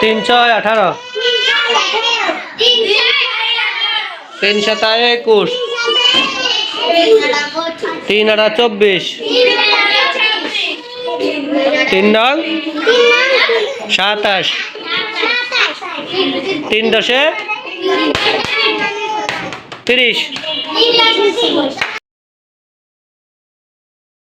তিন ছয়, আঠারো। তিন সাতায় একুশ। তিন আটা চব্বিশ। তিন নং সাতাশ। তিন দশে তিরিশ।